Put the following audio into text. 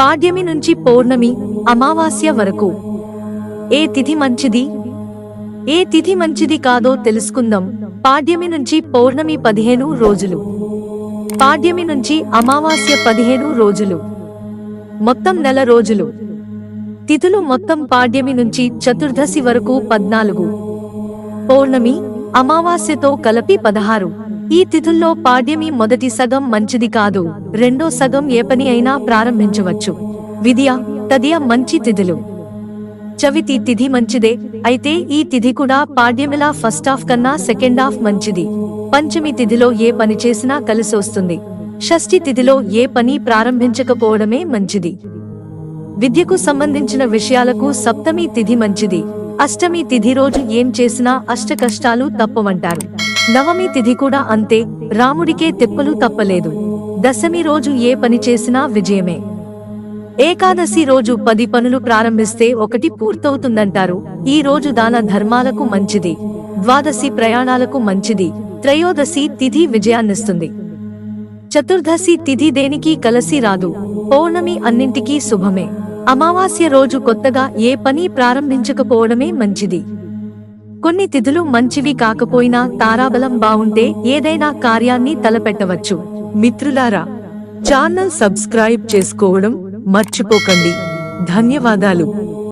పాడ్యమి నుంచి పౌర్ణమి అమావాస్య వరకు. ఏ తిథి మంచిది? ఏ తిథి మంచిది కాదో తెలుసుకుందాం. పాడ్యమి నుంచి పౌర్ణమి పదిహేను రోజులు. పాడ్యమి నుంచి అమావాస్య పదిహేను రోజులు. మొత్తం నెల రోజులు. తిథులు మొత్తం పాడ్యమి నుంచి చతుర్దశి వరకు పద్నాలుగు. పౌర్ణమి అమావాస్యతో కలిపి పదహారు. ఈ తిథుల్లో పాడ్యమి మొదటి సగం మంచిది కాదు. రెండో సగం ఏ పని అయినా ప్రారంభించవచ్చు. విద్య తదియ మంచి తిథులు. చవితి తిథి మంచిదే అయితే ఈ తిథి కూడా పాడ్యమిలా ఫస్ట్ హాఫ్ కన్నా సెకండ్ హాఫ్ మంచిది. పంచమి తిథిలో ఏ పని చేసినా కలిసి వస్తుంది. షష్ఠి తిథిలో ఏ పని ప్రారంభించకపోవడమే మంచిది. విద్యకు సంబంధించిన విషయాలకు సప్తమి తిథి మంచిది. అష్టమి తిథి రోజు ఏం చేసినా అష్ట కష్టాలు తప్పవంటారు. నవమి తిథి కూడా అంతే రాముడికే తిప్పలు తప్పలేదు. దశమి రోజు ఏ పని చేసినా విజయమే. ఏకాదశి రోజు పది పనులు ప్రారంభిస్తే ఒకటి పూర్తవుతుందంటారు. ఈ రోజు దాన ధర్మాలకు మంచిది ద్వాదశి ప్రయాణాలకు మంచిది త్రయోదశి తిథి విజయాన్నిస్తుంది. చతుర్దశి తిథి దేనికి కలసి రాదు పౌర్ణమి అన్నింటికీ శుభమే. అమావాస్య రోజు కొత్తగా ఏ పని ప్రారంభించకపోవడమే మంచిది. కొన్ని తిథులు మంచివి కాకపోయినా తారాబలం బావుంటే ఏదైనా కార్యాన్ని తలపెట్టవచ్చు. మిత్రులారా ఛానల్ సబ్స్క్రైబ్ చేసుకోవడం మర్చిపోకండి. ధన్యవాదాలు.